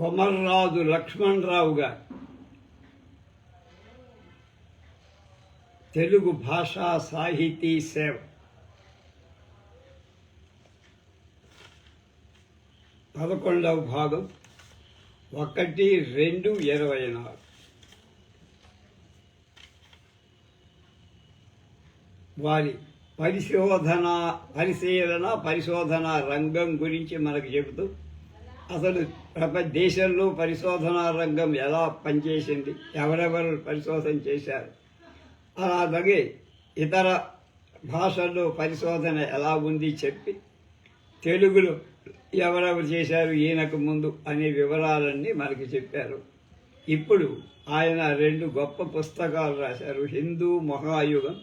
కొమర్రాజు లక్ష్మణరావు గారు తెలుగు భాషా సాహితీ సేవ. పదకొండవ భాగం ఒకటి రెండు ఇరవై నాలుగు. వారి పరిశోధన పరిశీలన పరిశోధన రంగం గురించి మనకు చెబుతూ అసలు ప్రపంచ దేశంలో పరిశోధనా రంగం ఎలా పనిచేసింది ఎవరెవరు పరిశోధన చేశారు? అలాగే ఇతర భాషల్లో పరిశోధన ఎలా ఉంది చెప్పి తెలుగులో ఎవరెవరు చేశారు ఈయనకు ముందు అనే వివరాలన్నీ మనకి చెప్పారు. ఇప్పుడు ఆయన రెండు గొప్ప పుస్తకాలు రాశారు హిందూ మహాయుగం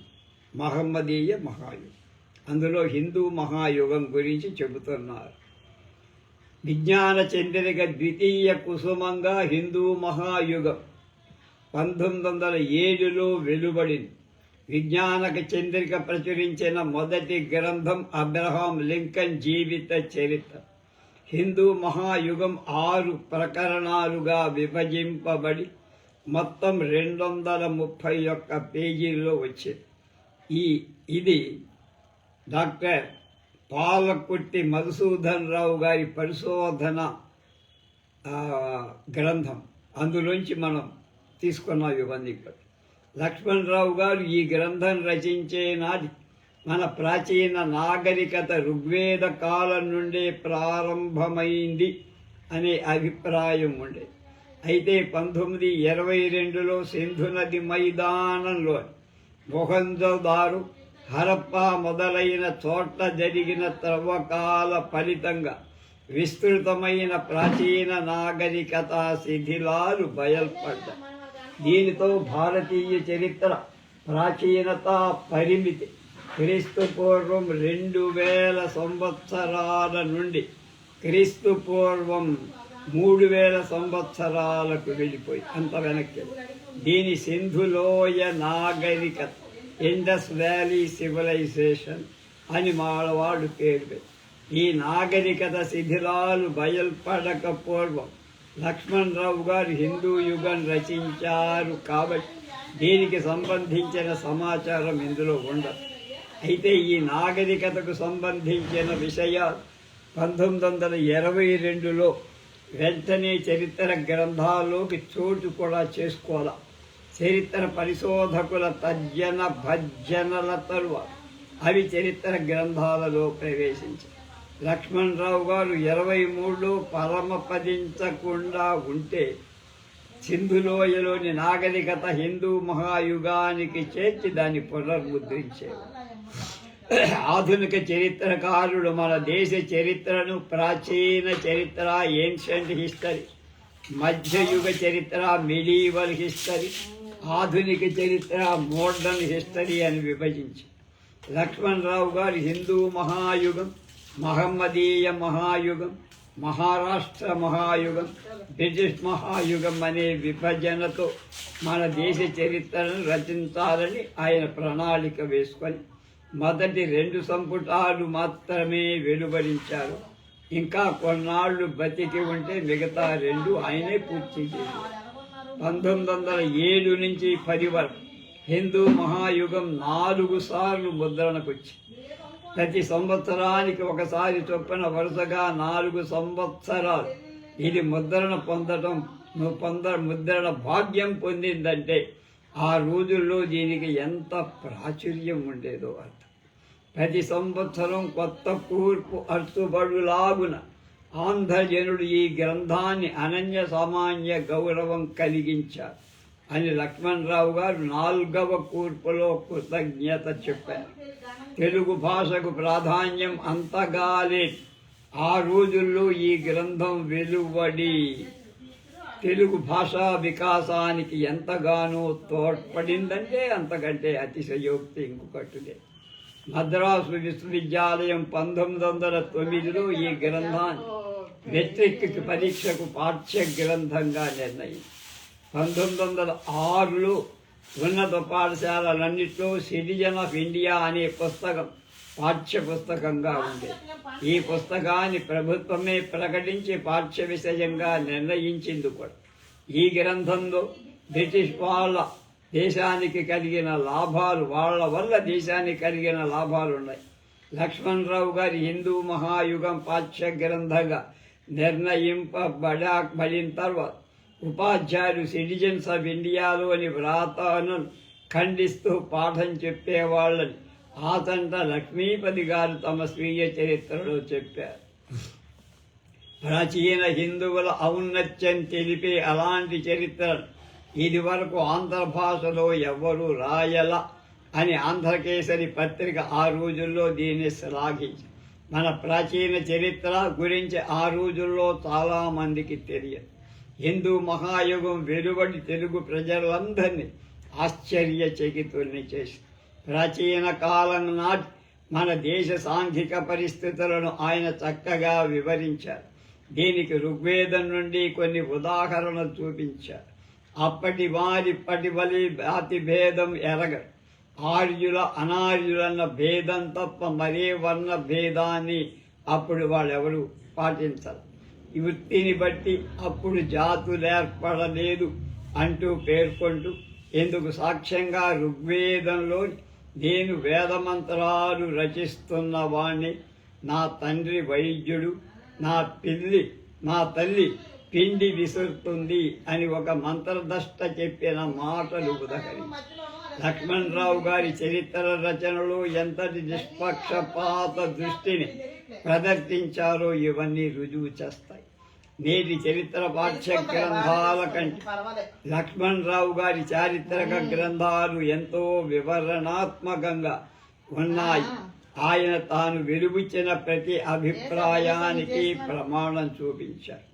మహమ్మదీయ మహాయుగం. అందులో హిందూ మహాయుగం గురించి చెబుతున్నారు. విజ్ఞాన చంద్రిక ద్వితీయ కుసుమంగా హిందూ మహాయుగం పంతొమ్మిది వందల ఏడులో వెలువడింది. విజ్ఞానక చంద్రిక ప్రచురించిన మొదటి గ్రంథం అబ్రహాం లింకన్ జీవిత చరిత్ర. హిందూ మహాయుగం ఆరు ప్రకరణాలుగా విభజింపబడి మొత్తం రెండు వందల ముప్పై ఒక్క పేజీల్లో వచ్చింది. ఈ ఇది డాక్టర్ పాలకుట్టి మధుసూదన్ రావు గారి పరిశోధన గ్రంథం. అందులోంచి మనం తీసుకున్నాం ఇవన్నీ ఇక్కడ. లక్ష్మణరావు గారు ఈ గ్రంథం రచించే నాటి మన ప్రాచీన నాగరికత ఋగ్వేద కాలం నుండే ప్రారంభమైంది అనే అభిప్రాయం ఉండే. అయితే పంతొమ్మిది ఇరవై రెండులో సింధు నది మైదానంలో మొహంజోదారు హరప్ప మొదలైన చోట్ల జరిగిన త్రవ్వకాల ఫలితంగా విస్తృతమైన ప్రాచీన నాగరికత శిథిలాలు బయల్పడ్డాయి దీనితో భారతీయ చరిత్ర ప్రాచీనత పరిమితి. క్రీస్తు పూర్వం రెండు వేల సంవత్సరాల నుండి క్రీస్తు పూర్వం మూడు వేల సంవత్సరాలకు వెళ్ళిపోయి అంత వెనక్కి దీని సింధులోయ నాగరికత. ఇండస్ వ్యాలీ సివిలైజేషన్ అని మాలవాడు పేరు ఈ నాగరికత శిథిలాలు బయల్పడక పూర్వం లక్ష్మణరావు గారు హిందూ యుగం రచించారు కాబట్టి దీనికి సంబంధించిన సమాచారం ఇందులో ఉండదు. అయితే ఈ నాగరికతకు సంబంధించిన విషయాలు పంతొమ్మిది వందల ఇరవై రెండులో వెంటనే చరిత్ర గ్రంథాల్లోకి చోటు కూడా చేసుకోవాలి? చరిత్ర పరిశోధకుల తర్జన భజ్జనల తరువాత అవి చరిత్ర గ్రంథాలలో ప్రవేశించాయి. లక్ష్మణరావు గారు ఇరవై మూడులో పరమపదించకుండా ఉంటే సింధులోయలోని నాగరికత హిందూ మహాయుగానికి చేర్చి దాన్ని పునర్ముద్రించేవారు. ఆధునిక చరిత్రకారుడు మన దేశ చరిత్రను ప్రాచీన చరిత్ర ఏన్షియంట్ హిస్టరీ మధ్యయుగ చరిత్ర మిడీవల్ హిస్టరీ ఆధునిక చరిత్ర మోడర్న్ హిస్టరీ అని విభజించి. లక్ష్మణరావు గారు హిందూ మహాయుగం మహమ్మదీయ మహాయుగం మహారాష్ట్ర మహాయుగం బ్రిటిష్ మహాయుగం అనే విభజనతో మన దేశ చరిత్రను రచించాలని ఆయన ప్రణాళిక వేసుకొని మొదటి రెండు సంపుటాలు మాత్రమే వెలువరించారు. ఇంకా కొన్నాళ్ళు బతికి ఉంటే మిగతా రెండు ఆయనే పూర్తి చేశారు. పంతొమ్మిది వందల ఏడు నుంచి పది వరకు హిందూ మహాయుగం నాలుగు సార్లు ముద్రణకొచ్చి ప్రతి సంవత్సరానికి ఒకసారి చొప్పున వరుసగా నాలుగు సంవత్సరాలు. ఇది ముద్రణ పొందడం నువ్వు పొంద ముద్రణ భాగ్యం పొందిందంటే ఆ రోజుల్లో దీనికి ఎంత ప్రాచుర్యం ఉండేదో అర్థం. ప్రతి సంవత్సరం కొత్త కూర్పు అర్చుబడులాగున ఆంధ్రజనుడు ఈ గ్రంథాన్ని అనన్య సామాన్య గౌరవం కలిగించారు అని లక్ష్మణరావు గారు నాల్గవ కూర్పులో కృతజ్ఞత చెప్పారు. తెలుగు భాషకు ప్రాధాన్యం అంతగా లేదు ఆ రోజుల్లో ఈ గ్రంథం వెలువడి తెలుగు భాషా వికాసానికి ఎంతగానో తోడ్పడిందంటే అంతకంటే అతిశయోక్తి ఇంకొకటి లేదు. మద్రాసు విశ్వవిద్యాలయం పంతొమ్మిది వందల తొమ్మిదిలో ఈ గ్రంథాన్ని మెట్రిక్ పరీక్షకు పాఠ్య గ్రంథంగా నిర్ణయింది. పంతొమ్మిది వందల ఆరులో ఉన్నత పాఠశాలలన్నింటిలో సిటిజన్ ఆఫ్ ఇండియా అనే పుస్తకం పాఠ్య పుస్తకంగా ఉంది. ఈ పుస్తకాన్ని ప్రభుత్వమే ప్రకటించి పాఠ్య విషయంగా నిర్ణయించింది కూడా. ఈ గ్రంథంలో బ్రిటిష్ వాళ్ళ దేశానికి కలిగిన లాభాలు వాళ్ళ వల్ల దేశానికి కలిగిన లాభాలు ఉన్నాయి. లక్ష్మణరావు గారి హిందూ మహాయుగం పాఠ్య గ్రంథంగా నిర్ణయింపబడబడిన తర్వాత ఉపాధ్యాయులు సిటిజన్స్ ఆఫ్ ఇండియాలోని వ్రాతను ఖండిస్తూ పాఠం చెప్పేవాళ్ళని ఆతంట లక్ష్మీపతి గారు తమ స్వీయ చరిత్రలో చెప్పారు. ప్రాచీన హిందువుల ఔన్నత్యం తెలిపే అలాంటి చరిత్ర ఇది వరకు ఆంధ్ర భాషలో ఎవ్వరూ రాయల అని ఆంధ్రకేసరి పత్రిక ఆ రోజుల్లో దీన్ని శ్లాఘించి మన ప్రాచీన చరిత్ర గురించి ఆ రోజుల్లో చాలా మందికి తెలియదు. హిందూ మహాయుగం వెలువడి తెలుగు ప్రజలందరినీ ఆశ్చర్యచకితుల్ని చేసి ప్రాచీన కాలం నాటి మన దేశ సాంఘిక పరిస్థితులను ఆయన చక్కగా వివరించారు. దీనికి ఋగ్వేదం నుండి కొన్ని ఉదాహరణలు చూపించారు. అప్పటి వారిప్పటి వలి అతి భేదం ఎరగ. ఆర్యుల అనార్యులన్న భేదం తప్ప మరే వర్ణ భేదాన్ని అప్పుడు వాళ్ళెవరు పాటించరు. ఈ వృత్తిని బట్టి అప్పుడు జాతులు ఏర్పడలేదు అంటూ పేర్కొంటూ ఎందుకు సాక్ష్యంగా ఋగ్వేదంలో నేను వేదమంత్రాలు రచిస్తున్న వాణ్ణి నా తండ్రి వైద్యుడు నా పిల్లి నా తల్లి పిండి విసురుతుంది అని ఒక మంత్రదష్ట చెప్పిన మాటలు ఉదహరి. లక్ష్మణరావు గారి చరిత్ర రచనలో ఎంతటి నిష్పక్షపాత దృష్టిని ప్రదర్శించారో ఇవన్నీ రుజువు చేస్తాయి. నేటి చరిత్ర పాఠ్య గ్రంథాల కంటే లక్ష్మణరావు గారి చారిత్రక గ్రంథాలు ఎంతో వివరణాత్మకంగా ఉన్నాయి. ఆయన తాను వెలుగుచ్చిన ప్రతి అభిప్రాయానికి ప్రమాణం చూపించారు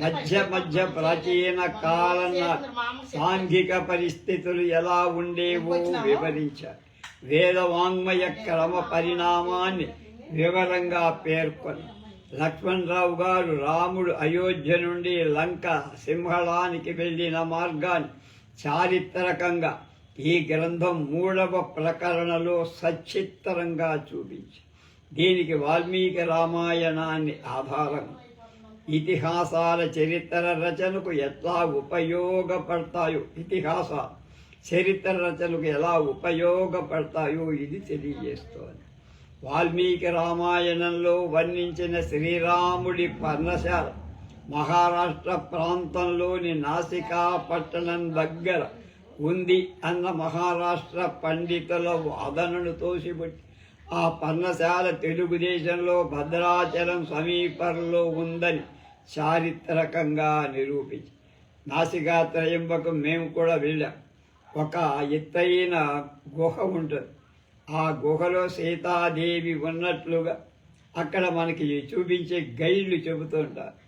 మధ్య మధ్య ప్రాచీన కాలం నాటి సాంఘిక పరిస్థితులు ఎలా ఉండేవో వివరించారు వేద వాంగ్మయ క్రమ పరిణామాన్ని వివరంగా పేర్కొని లక్ష్మణరావు గారు రాముడు అయోధ్య నుండి లంక సింహళానికి వెళ్ళిన మార్గాన్ని చారిత్రకంగా ఈ గ్రంథం మూడవ ప్రకరణలో సచిత్తరంగా చూపించి దీనికి వాల్మీకి రామాయణాన్ని ఆధారం. ఇతిహాసాల చరిత్ర రచనకు ఎట్లా ఉపయోగపడతాయో ఇతిహాస చరిత్ర రచనకు ఎలా ఉపయోగపడతాయో ఇది తెలియజేస్తోంది. వాల్మీకి రామాయణంలో వర్ణించిన శ్రీరాముడి పర్ణశాల మహారాష్ట్ర ప్రాంతంలోని నాసికా పట్టణం దగ్గర ఉంది అన్న మహారాష్ట్ర పండితుల వాదనను తోసిపెట్టి ఆ పర్ణశాల తెలుగుదేశంలో భద్రాచలం సమీపంలో ఉందని చారిత్రకంగా నిరూపించి నాసికా త్రయంబకం మేము కూడా వెళ్ళాం. ఒక ఎత్తైన గుహ ఉంటుంది. ఆ గుహలో సీతాదేవి ఉన్నట్లుగా అక్కడ మనకి చూపించే గైడ్లు చెబుతుంటారు.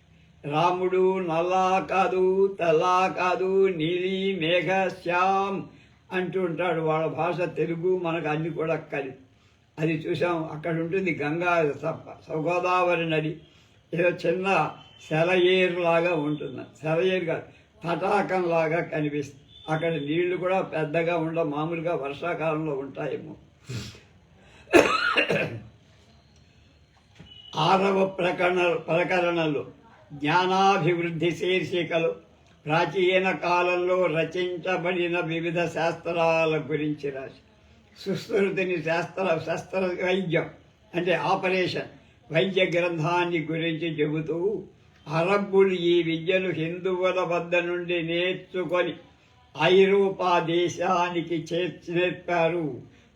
రాముడు నల్లా కాదు తెల్లా కాదు నీలి మేఘ శ్యామ్ అంటుంటాడు. వాళ్ళ భాష తెలుగు మనకు అన్ని కూడా కలిపి అది చూసాం అక్కడ ఉంటుంది గంగా స- సగోదావరి నది. ఏదో చిన్న సెలయేరులాగా ఉంటుంది. సెలయేరు కాదు తటాకంలాగా కనిపిస్తుంది. అక్కడ నీళ్ళు కూడా పెద్దగా ఉండవు మామూలుగా వర్షాకాలంలో ఉంటాయేమో. ఆరవ ప్రకరణ ప్రకరణలు. జ్ఞానాభివృద్ధి శీర్షికలు. ప్రాచీన కాలంలో రచించబడిన వివిధ శాస్త్రాల గురించి రాసి. సుస్థృతిని శాస్త్ర శాస్త్ర వైద్యం అంటే ఆపరేషన్ వైద్య గ్రంథాన్ని గురించి చెబుతూ అరబ్బులు ఈ విద్యను హిందువుల వద్ద నుండి నేర్చుకొని ఐరోపా దేశానికి చేర్చి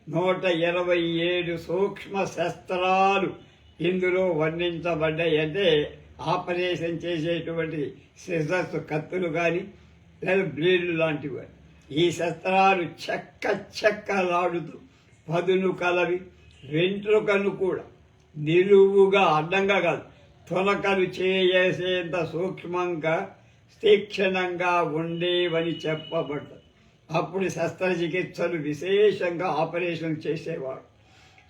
నూట ఇరవై ఏడు సూక్ష్మ శస్త్రాలు ఇందులో వర్ణించబడ్డాయి. అంటే ఆపరేషన్ చేసేటువంటి సిజర్స్ కత్తులు కానీ లేదా బ్లేడ్లు లాంటివి. ఈ శస్త్రాలు చెక్క చెక్కలాడుతూ పదును కలవి వెంట్రుకను కూడా నిలువుగా అడ్డంగా కాదు తొలకలు చేసేంత సూక్ష్మంగా తీక్షణంగా ఉండేవని చెప్పబడ్డది అప్పుడు శస్త్రచికిత్సలు విశేషంగా ఆపరేషన్ చేసేవాడు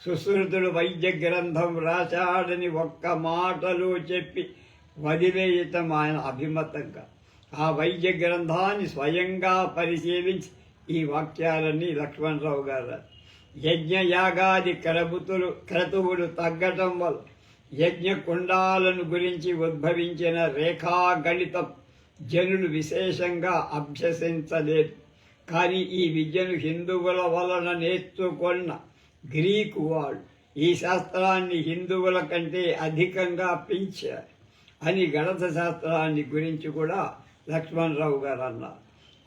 సుశ్రుతుడు వైద్య గ్రంథం రాశాడని ఒక్క మాటలో చెప్పి వదిలేయటం ఆయన అభిమతంగా ఆ వైద్య గ్రంథాన్ని స్వయంగా పరిశీలించి ఈ వాక్యాలన్నీ లక్ష్మణరావు గారు యజ్ఞయాగాది క్రతువులు క్రతువులు తగ్గటం వల్ల యజ్ఞ కుండాలను గురించి ఉద్భవించిన రేఖాగణితం జనులు విశేషంగా అభ్యసించలేదు. కానీ ఈ విద్యను హిందువుల వలన నేర్చుకున్న గ్రీకు వాళ్ళు ఈ శాస్త్రాన్ని హిందువుల కంటే అధికంగా పెంచారు. అని గణిత శాస్త్రాన్ని గురించి కూడా లక్ష్మణరావు గారు అన్నారు.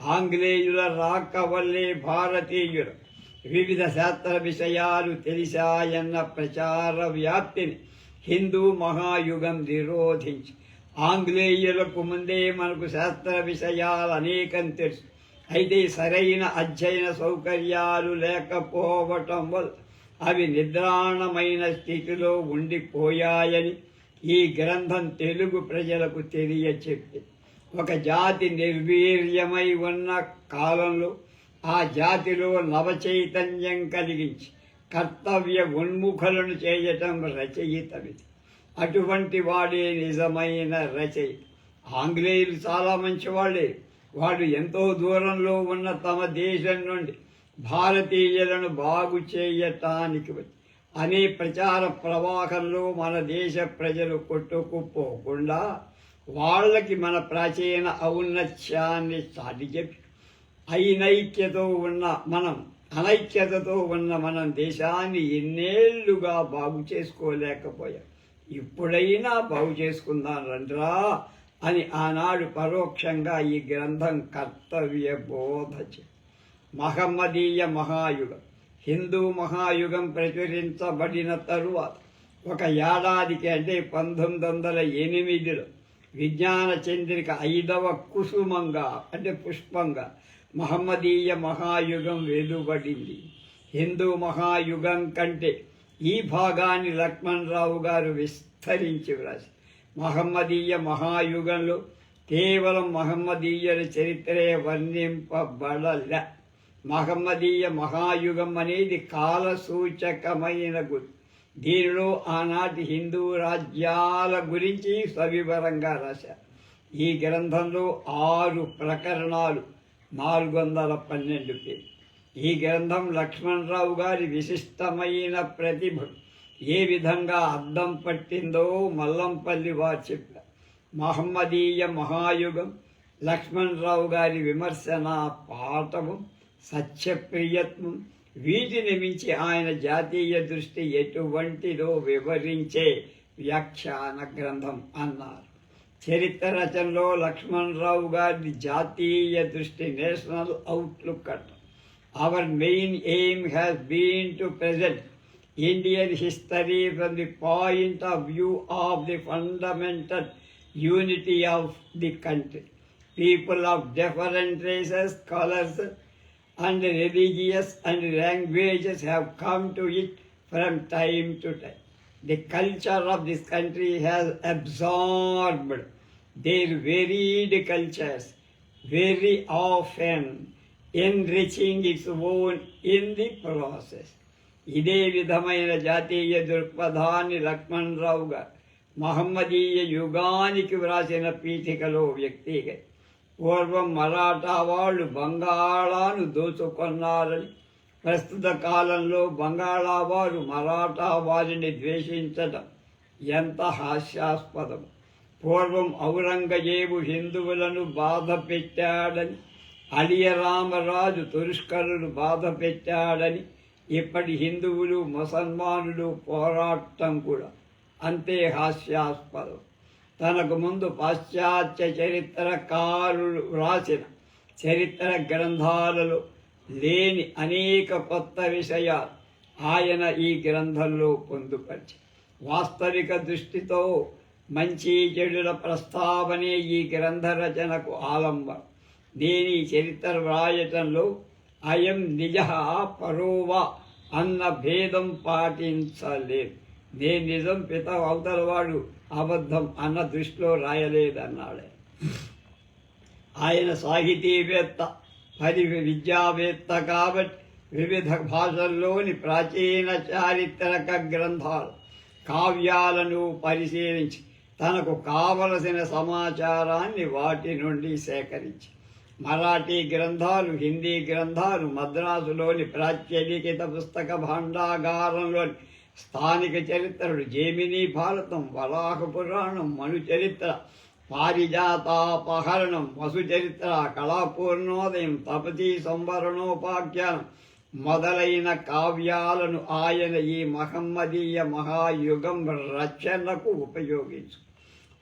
ఆంగ్లేయుల రాక వల్లే భారతీయులు వివిధ శాస్త్ర విషయాలు తెలిసాయన్న ప్రచార వ్యాప్తిని హిందూ మహాయుగం నిరోధించి. ఆంగ్లేయులకు ముందే మనకు శాస్త్ర విషయాలు అనేకం తెలుసు. అయితే సరైన అధ్యయన సౌకర్యాలు లేకపోవటం వల్ల అవి నిద్రాణమైన స్థితిలో ఉండిపోయాయని ఈ గ్రంథం తెలుగు ప్రజలకు తెలియచెప్పి ఒక జాతి నిర్వీర్యమై ఉన్న కాలంలో ఆ జాతిలో నవచైతన్యం కలిగించి కర్తవ్య ఉన్ముఖులను చేయటం రచయితమిది. అటువంటి వాడే నిజమైన రచయిత. ఆంగ్లేయులు చాలా మంచివాళ్ళే వాళ్ళు ఎంతో దూరంలో ఉన్న తమ దేశం నుండి భారతీయులను బాగు చేయటానికి వచ్చి అనే ప్రచార ప్రవాహంలో మన దేశ ప్రజలు కొట్టుకుపోకుండా వాళ్ళకి మన ప్రాచీన ఔన్నత్యాన్ని చాటి చెప్పి ఐనైక్యతో ఉన్న మనం అనైక్యతతో ఉన్న మనం దేశాన్ని ఎన్నేళ్ళుగా బాగు చేసుకోలేకపోయాం. ఇప్పుడైనా బాగు చేసుకుందాం రండ్రా అని ఆనాడు పరోక్షంగా ఈ గ్రంథం కర్తవ్య బోధ చే మహమ్మదీయ మహాయుగం. హిందూ మహాయుగం ప్రచురించబడిన తరువాత ఒక ఏడాదికి అంటే పంతొమ్మిది వందల ఎనిమిదిలో విజ్ఞాన చంద్రిక ఐదవ కుసుమంగా అంటే పుష్పంగా మహమ్మదీయ మహాయుగం వెలువడింది. హిందూ మహాయుగం కంటే ఈ భాగాన్ని లక్ష్మణరావు గారు విస్తరించి వ్రాసి మహమ్మదీయ మహాయుగంలో కేవలం మహమ్మదీయుల చరిత్రే వర్ణింపబడలే. మహమ్మదీయ మహాయుగం అనేది కాల సూచకమైన దీనిలో ఆనాటి హిందూ రాజ్యాల గురించి సవివరంగా రాశారు. ఈ గ్రంథంలో ఆరు ప్రకరణాలు నాలుగు వందల పన్నెండు పేరు ఈ గ్రంథం లక్ష్మణరావు గారి విశిష్టమైన ప్రతిభ. ఏ విధంగా అద్దం పట్టిందో మల్లంపల్లి వారు చెప్పారు. మహమ్మదీయ మహాయుగం లక్ష్మణరావు గారి విమర్శన పాఠము సత్యప్రియత్వం వీటిని మించి ఆయన జాతీయ దృష్టి ఎటువంటిదో వివరించే వ్యాఖ్యాన గ్రంథం అన్నారు. చరిత్ర రచనలో లక్ష్మణరావు గారి జాతీయ దృష్టి నేషనల్ అవుట్లుక్ అంట. Our main aim has been to present. Indian history from the point of view of the fundamental unity of the country. People of different races colours and religious and languages have come to it from time to time. The culture of this country has absorbed their varied cultures, very often enriching its own in the process. ఇదే విధమైన జాతీయ దృక్పథాన్ని లక్ష్మణరావు గారు మహమ్మదీయ యుగానికి వ్రాసిన పీఠికలో వ్యక్తిగా పూర్వం మరాఠా వాళ్ళు బంగాళాను దోచుకున్నారని. ప్రస్తుత కాలంలో బంగాళా వారు మరాఠా వారిని ద్వేషించడం ఎంత హాస్యాస్పదం. పూర్వం ఔరంగజేబు హిందువులను బాధ పెట్టాడని అలియరామరాజు తురుష్కరులు బాధ పెట్టాడని ఇప్పటి హిందువులు ముసల్మానులు పోరాటం కూడా అంతే హాస్యాస్పదం. తనకు ముందు పాశ్చాత్య చరిత్రకారులు వ్రాసిన చరిత్ర గ్రంథాలలో లేని అనేక కొత్త విషయాలు ఆయన ఈ గ్రంథంలో పొందుపరిచి వాస్తవిక దృష్టితో మంచి చెడుల ప్రస్తావనే ఈ గ్రంథ రచనకు ఆలంబం. దీని చరిత్ర వ్రాయటంలో అయం నిజ పరోవా అన్న భేదం పాటించలేదు. నేను నిజం పిత అవతలవాడు అబద్ధం అన్న దృష్టిలో రాయలేదన్నాడే. ఆయన సాహితీవేత్త పది విద్యావేత్త కాబట్టి వివిధ భాషల్లోని ప్రాచీన చారిత్రక గ్రంథాలు కావ్యాలను పరిశీలించి తనకు కావలసిన సమాచారాన్ని వాటి నుండి సేకరించి మరాఠీ గ్రంథాలు హిందీ గ్రంథాలు మద్రాసులోని ప్రాచ్యలిఖిత పుస్తక భాండాగారంలోని స్థానిక చరిత్రలు జేమిని భారతం వలాహ పురాణం మను చరిత్ర పారిజాతాపహరణం వసు చరిత్ర కళాపూర్ణోదయం తపతి సంవరణోపాఖ్యానం మొదలైన కావ్యాలను ఆయన ఈ మహమ్మదీయ మహాయుగం రచనకు ఉపయోగించు.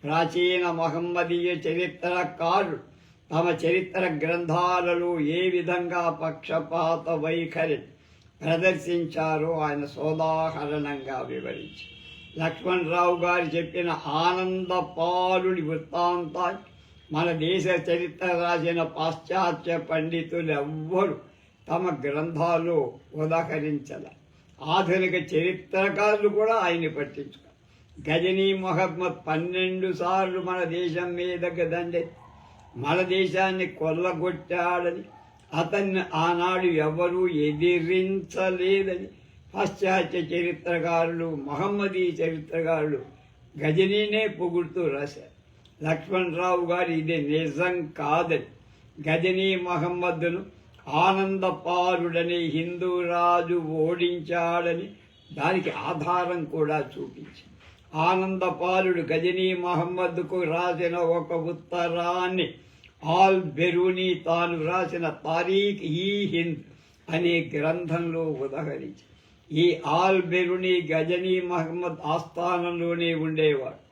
ప్రాచీన మహమ్మదీయ చరిత్రకారులు తమ చరిత్ర గ్రంథాలలో ఏ విధంగా పక్షపాత వైఖరి ప్రదర్శించారో ఆయన సోదాహరణంగా వివరించి. లక్ష్మణరావు గారు చెప్పిన ఆనంద పాలుడి మన దేశ చరిత్ర రాసిన పాశ్చాత్య పండితులు ఎవ్వరు తమ గ్రంథాల్లో ఉదాహరించాల. ఆధునిక చరిత్రకారులు కూడా ఆయన్ని పట్టించుకో. గజనీ మొహమ్మద్ పన్నెండు సార్లు మన దేశం మీద దండెత్తి మన దేశాన్ని కొల్లగొట్టాడని అతన్ని ఆనాడు ఎవరూ ఎదిరించలేదని పాశ్చాత్య చరిత్రకారులు మహమ్మదీ చరిత్రకారులు గజనీనే పొగుడుతూ రాశారు. లక్ష్మణరావు గారు ఇది నిజం కాదని గజనీ మహమ్మద్ను ఆనందపారుడని హిందూ రాజు ఓడించాడని దానికి ఆధారం కూడా చూపించి ఆనందపాలుడు గజనీ మహమ్మద్కు రాసిన ఒక ఉత్తరాన్ని ఆల్ బెరూని తాను రాసిన తారీఖ్ ఈ హింద్ అనే గ్రంథంలో ఉదహరించి ఈ ఆల్ బెరుని గజనీ మహమ్మద్ ఆస్థానంలోనే ఉండేవాడు.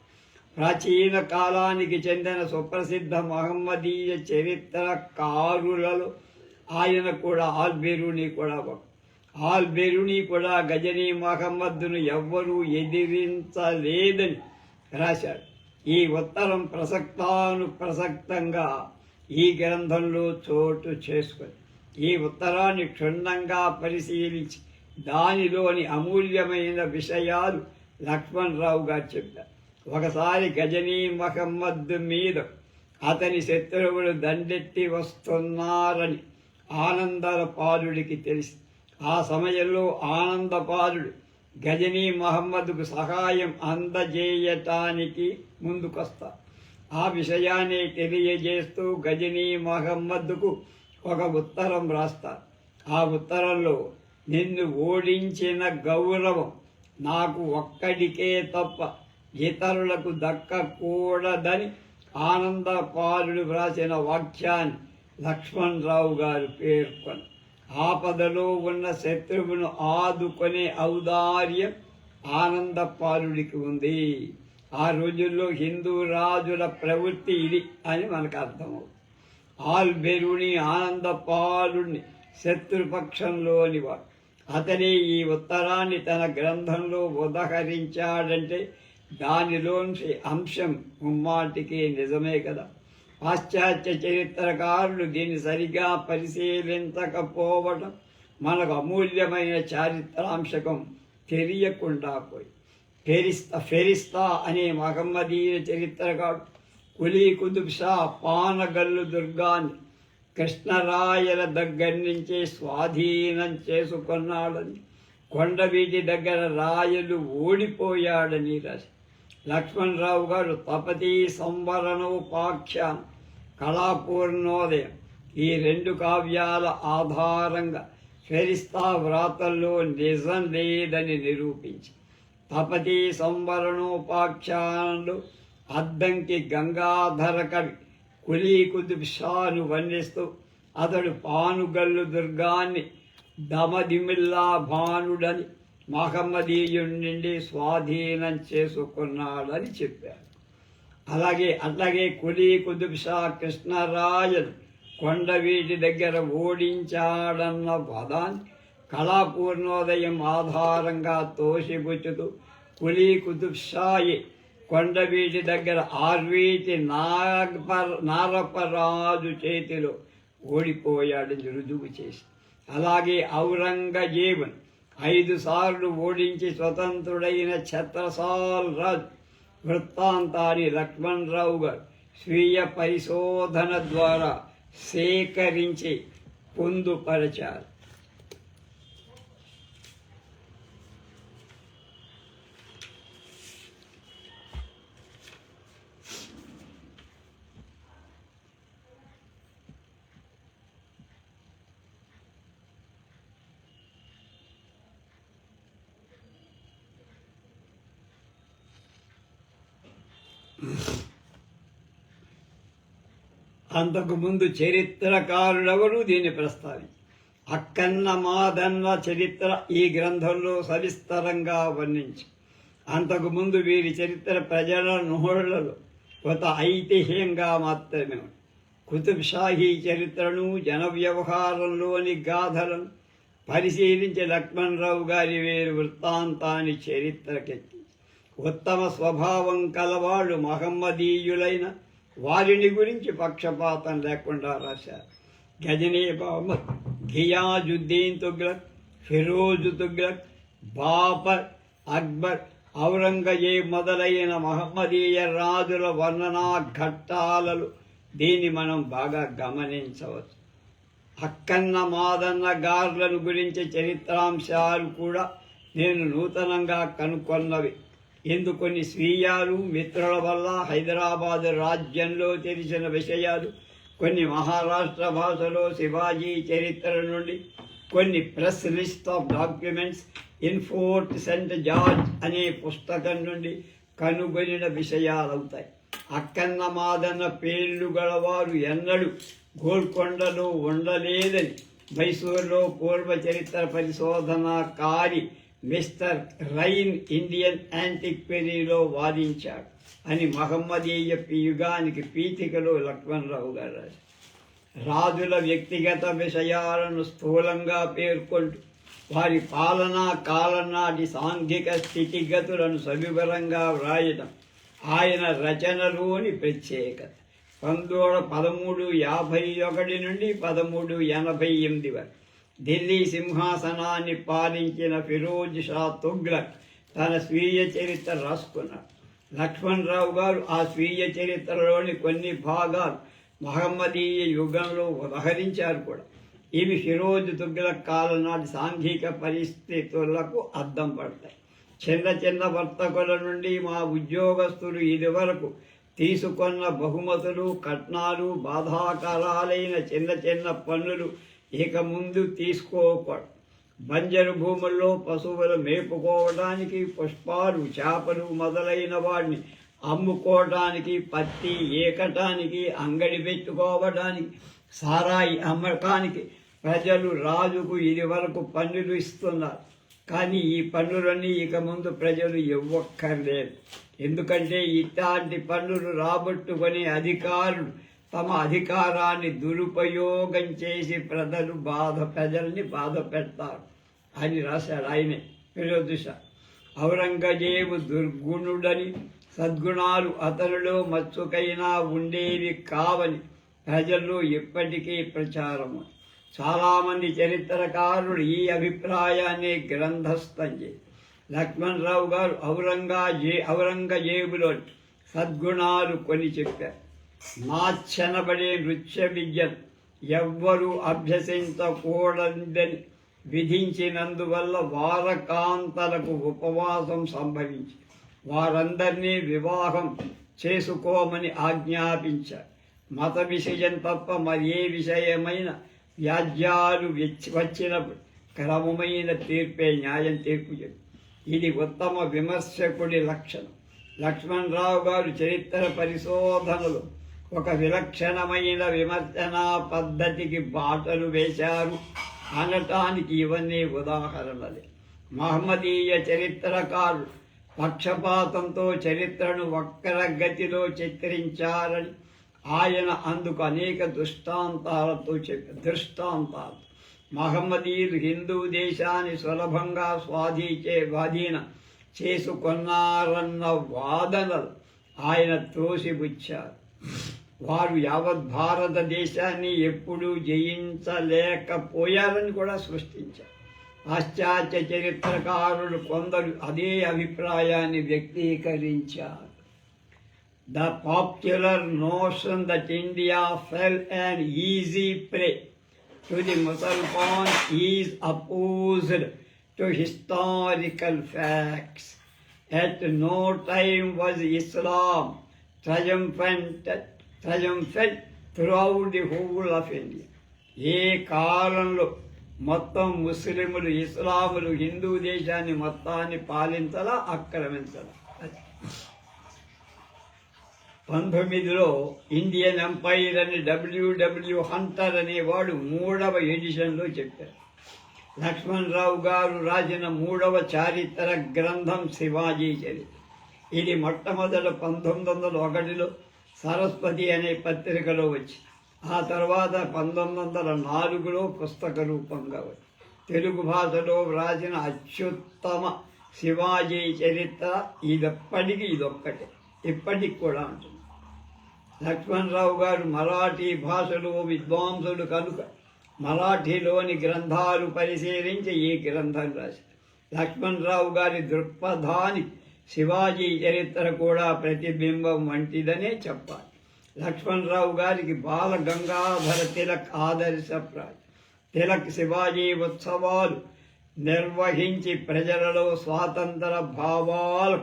ప్రాచీన కాలానికి చెందిన సుప్రసిద్ధ మహమ్మదీయ చరిత్రకారులలో ఆయన కూడా ఆల్బెరూని కూడా ఒక. ఆల్బెరుని కూడా గజనీ మహమ్మద్ను ఎవ్వరూ ఎదిరించలేదని రాశాడు. ఈ ఉత్తరం ప్రసక్తాను ప్రసక్తంగా ఈ గ్రంథంలో చోటు చేసుకొని ఈ ఉత్తరాన్ని క్షుణ్ణంగా పరిశీలించి దానిలోని అమూల్యమైన విషయాలు లక్ష్మణరావు గారు చెప్పారు. ఒకసారి గజనీ మహమ్మద్ మీద అతని శత్రువులు దండెత్తి వస్తున్నారని ఆనందపాలుడికి తెలిసి ఆ సమయంలో ఆనందపాలుడు గజనీ మహమ్మద్కు సహాయం అందజేయటానికి ముందుకొస్తా ఆ విషయాన్ని తెలియజేస్తూ గజనీ మహమ్మద్కు ఒక ఉత్తరం రాస్తా ఆ ఉత్తరంలో నిన్ను ఓడించిన గౌరవం నాకు ఒక్కడికే తప్ప ఇతరులకు దక్కకూడదని ఆనందపాలుడు వ్రాసిన వాక్యాన్ని లక్ష్మణ్ రావు గారు పేర్కొని. ఆపదలో ఉన్న శత్రువును ఆదుకునే ఔదార్యం ఆనందపాలుడికి ఉంది. ఆ రోజుల్లో హిందూ రాజుల ప్రవృత్తి ఇది అని మనకు అర్థమవుతుంది ఆల్బెరుని ఆనందపాలుని శత్రుపక్షంలోని వాడు. అతనే ఈ ఉత్తరాన్ని తన గ్రంథంలో ఉదహరించాడంటే దానిలోని అంశం ముమ్మాటికి నిజమే కదా. పాశ్చాత్య చరిత్రకారులు దీన్ని సరిగా పరిశీలించకపోవడం మనకు అమూల్యమైన చారిత్రాంశకం తెలియకుండా పోయి. ఫెరిస్తా ఫెరిస్తా అనే మహమ్మదీయ చరిత్రకారుడు కులీ కుతుబ్ షా పానగల్లు దుర్గాన్ని కృష్ణరాయల దగ్గర నుంచే స్వాధీనం చేసుకున్నాడని కొండవీటి దగ్గర రాయలు ఓడిపోయాడని రాసి లక్ష్మణరావు గారు తపతి సంవరణోపాఖ్యాన్ కళాపూర్ణోదయం ఈ రెండు కావ్యాల ఆధారంగా ఫెరిస్తా వ్రాతల్లో నిజం లేదని నిరూపించి తపతి సంవరణోపాఖ్యానంలో అద్దంకి గంగాధర కవి కులీ కుతుబ్ షాను వర్ణిస్తూ అతడు పానుగల్లు దుర్గాన్ని దమదిమిల్లా భానుడని మహమ్మదీయుడి నుండి స్వాధీనం చేసుకున్నాడని చెప్పారు. అలాగే అట్లాగే కులీ కుతుబ్ షా కృష్ణరాజన్ కొండవీటి దగ్గర ఓడించాడన్న పదాన్ని కళాపూర్ణోదయం ఆధారంగా తోసిపుచ్చుతూ కులీ కుతుబ్షాయి కొండవీటి దగ్గర ఆర్వీటి నాగపర్ నారపరాజు చేతిలో ఓడిపోయాడని రుజువు చేసి. అలాగే ఔరంగజేబున్ ఐదు సార్లు ఓడించి స్వతంత్రుడైన ఛత్రసాల్ రాజు వృత్తాంతాన్ని లక్ష్మణరావు గారు స్వీయ పరిశోధన ద్వారా సేకరించి పొందుపరచారు. అంతకు ముందు దీన్ని ప్రస్తావించి అక్కన్న మాదన్న చరిత్ర ఈ గ్రంథంలో సవిస్తరంగా వర్ణించి. అంతకుముందు వీరి చరిత్ర ప్రజల నోళ్ళలో కొత్త ఐతిహ్యంగా మాత్రమే కుతుబ్షాహీ కుతుబ్ షాహీ చరిత్రను జన వ్యవహారంలోని గాథలను పరిశీలించి లక్ష్మణరావు గారి వేరు వృత్తాంతాన్ని చరిత్రకెత్తి ఉత్తమ స్వభావం కలవాళ్ళు మహమ్మదీయులైన వారిని గురించి పక్షపాతం లేకుండా రాశారు. గజనీ మహమ్మద్ ఘియాజుద్దీన్ తుగ్లక్ ఫిరోజు తుగ్లక్ బాబర్ అక్బర్ ఔరంగజేబ్ మొదలైన మహమ్మదీయ రాజుల వర్ణనా ఘట్టాలలు దీన్ని మనం బాగా గమనించవచ్చు. అక్కన్న మాదన్న గార్లను గురించి చరిత్రాంశాలు కూడా నేను నూతనంగా కనుక్కొన్నవి ఇందు కొన్ని స్వీయాలు మిత్రుల వల్ల హైదరాబాద్ రాజ్యంలో తెలిసిన విషయాలు కొన్ని మహారాష్ట్ర భాషలో శివాజీ చరిత్ర నుండి కొన్ని press list of documents in Fort Saint George అనే పుస్తకం నుండి కనుగొనిన విషయాలవుతాయి. అక్కన్న మాదన్న పేర్లు గలవారు ఎన్నడూ గోల్కొండలో ఉండలేదని మైసూరులో పూర్వ చరిత్ర పరిశోధన కారి మిస్టర్ రైన్ ఇండియన్ యాంటిక్వెరీలో వాదించాడు అని మహమ్మదీయ యుగానికి పీఠికలో లక్ష్మణరావు గారు రాశారు. రాజుల వ్యక్తిగత విషయాలను స్థూలంగా పేర్కొంటూ వారి పాలనా కాలనాటి సాంఘిక స్థితిగతులను సవివరంగా వ్రాయడం ఆయన రచనలోని ప్రత్యేకత. పంతొమ్మిది పదమూడు యాభై ఒకటి నుండి పదమూడు ఎనభై ఎనిమిది వరకు ఢిల్లీ సింహాసనాన్ని పాలించిన ఫిరోజ్ షా తుగ్లక్ తన స్వీయ చరిత్ర రాసుకున్నాడు. లక్ష్మణరావు గారు ఆ స్వీయ చరిత్రలోని కొన్ని భాగాలు మహమ్మదీయ యుగంలో ఉదహరించారు కూడా. ఇవి ఫిరోజ్ తుగ్లక్ కాలనాటి సాంఘిక పరిస్థితులకు అద్దం పడతాయి. చిన్న చిన్న వర్తకుల నుండి మా ఉద్యోగస్తులు ఇదివరకు తీసుకున్న బహుమతులు కట్నాలు బాధాకరాలైన చిన్న చిన్న పన్నులు ఇక ముందు తీసుకోకూడదు బంజరు భూముల్లో పశువులు మేపుకోవడానికి పుష్పాలు చేపలు మొదలైన వాడిని అమ్ముకోవడానికి పత్తి ఏకటానికి అంగడి పెట్టుకోవడానికి సారాయి అమ్మకానికి ప్రజలు రాజుకు ఇది వరకు పన్నులు ఇస్తున్నారు. కానీ ఈ పన్నులన్నీ ఇక ముందు ప్రజలు ఇవ్వక్కర్లేదు. ఎందుకంటే ఇట్లాంటి పన్నులు రాబట్టుకునే అధికారులు తమ అధికారాన్ని దురుపయోగం చేసి ప్రజలు బాధ ప్రజల్ని బాధ పెడతారు. అని రాశాడు ఆయనే. ఫిరోదుష ఔరంగజేబు దుర్గుణుడని సద్గుణాలు అతనిలో మచ్చుకైనా ఉండేవి కావని ప్రజల్లో ఇప్పటికీ ప్రచారము. చాలామంది చరిత్రకారులు ఈ అభిప్రాయాన్ని గ్రంథస్థం చేసి లక్ష్మణరావు గారు ఔరంగజే ఔరంగజేబులో సద్గుణాలు కొని చెప్పారు. మార్చనబడే నృత్య విద్య ఎవ్వరూ అభ్యసించకూడదని విధించినందువల్ల వారకాంతలకు ఉపవాసం సంభవించి వారందరినీ వివాహం చేసుకోమని ఆజ్ఞాపించారు. మత విషయం తప్ప మరి ఏ విషయమైన వ్యాజ్యాలు వెచ్చి- వచ్చినప్పుడు క్రమమైన తీర్పే న్యాయం తీర్పు ఇది ఉత్తమ విమర్శకుడి లక్షణం. లక్ష్మణరావు గారు చరిత్ర పరిశోధనలు ఒక విలక్షణమైన విమర్శనా పద్ధతికి బాటలు వేశారు. అనటానికి ఇవన్నీ ఉదాహరణలే. మహమ్మదీయ చరిత్రకారులు పక్షపాతంతో చరిత్రను వక్రగతిలో చిత్రించారని ఆయన అందుకు అనేక దృష్టాంతాలతో చెప్పి దృష్టాంతాలు. మహమ్మదీయులు హిందూ దేశాన్ని సులభంగా స్వాధీచే స్వాధీన చేసుకున్నారన్న వాదనలు ఆయన త్రోసిపుచ్చారు వారు యావత్ భారతదేశాన్ని ఎప్పుడూ జయించలేకపోయారని కూడా సృష్టించారు పాశ్చాత్య చరిత్రకారులు కొందరు అదే అభిప్రాయాన్ని వ్యక్తీకరించారు The popular notion that India fell an easy prey to the Musalmans is opposed to historical facts. At no time was Islam triumphant, triumphant throughout the whole of India ఏ కాలంలో మొత్తం ముస్లిములు ఇస్లాములు హిందూ దేశాన్ని మొత్తాన్ని పాలించలా ఆక్రమించలా? అది పంతొమ్మిదిలో ఇండియన్ ఎంపైర్ అని W W Hunter అనేవాడు మూడవ ఎడిషన్లో చెప్పారు. లక్ష్మణరావు గారు రాసిన మూడవ చారిత్ర గ్రంథం శివాజీ చరిత్ర. ఇది మొట్టమొదట పంతొమ్మిది వందల ఒకటిలో సరస్వతి అనే పత్రికలో వచ్చి ఆ తర్వాత పంతొమ్మిది వందల నాలుగులో పుస్తక రూపంగా వచ్చి తెలుగు భాషలో వ్రాసిన అత్యుత్తమ శివాజీ చరిత్ర ఇదెప్పటికీ ఇదొక్కటే. ఇప్పటికి కూడా ఉంటుంది. లక్ష్మణరావు గారు మరాఠీ భాషలో విద్వాంసుడు కనుక మరాఠీలోని గ్రంథాలు పరిశీలించి ఈ గ్రంథం రాశారు. లక్ష్మణరావు గారి దృక్పథానికి శివాజీ చరిత్ర కూడా ప్రతిబింబం వంటిదనే చెప్పాలి. లక్ష్మణరావు గారికి బాల గంగాధర తిలక్ ఆదర్శప్రాయం తిలక్ శివాజీ ఉత్సవాలు నిర్వహించి ప్రజలలో స్వాతంత్ర భావాలు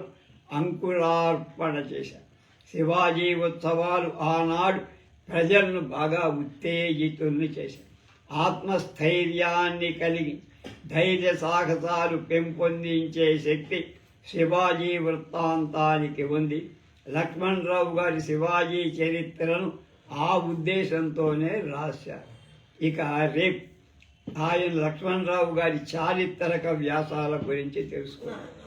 అంకురార్పణ చేశారు. శివాజీ ఉత్సవాలు ఆనాడు ప్రజలను బాగా ఉత్తేజితుల్ని చేశారు ఆత్మస్థైర్యాన్ని కలిగి ధైర్య సాహసాలు పెంపొందించే శక్తి శివాజీ వృత్తాంతానికి ఉంది లక్ష్మణరావు గారి శివాజీ చరిత్రను ఆ ఉద్దేశంతోనే రాశారు. ఇక రేపు. ఆయన లక్ష్మణరావు గారి చారిత్రక వ్యాసాల గురించి తెలుసుకున్నారు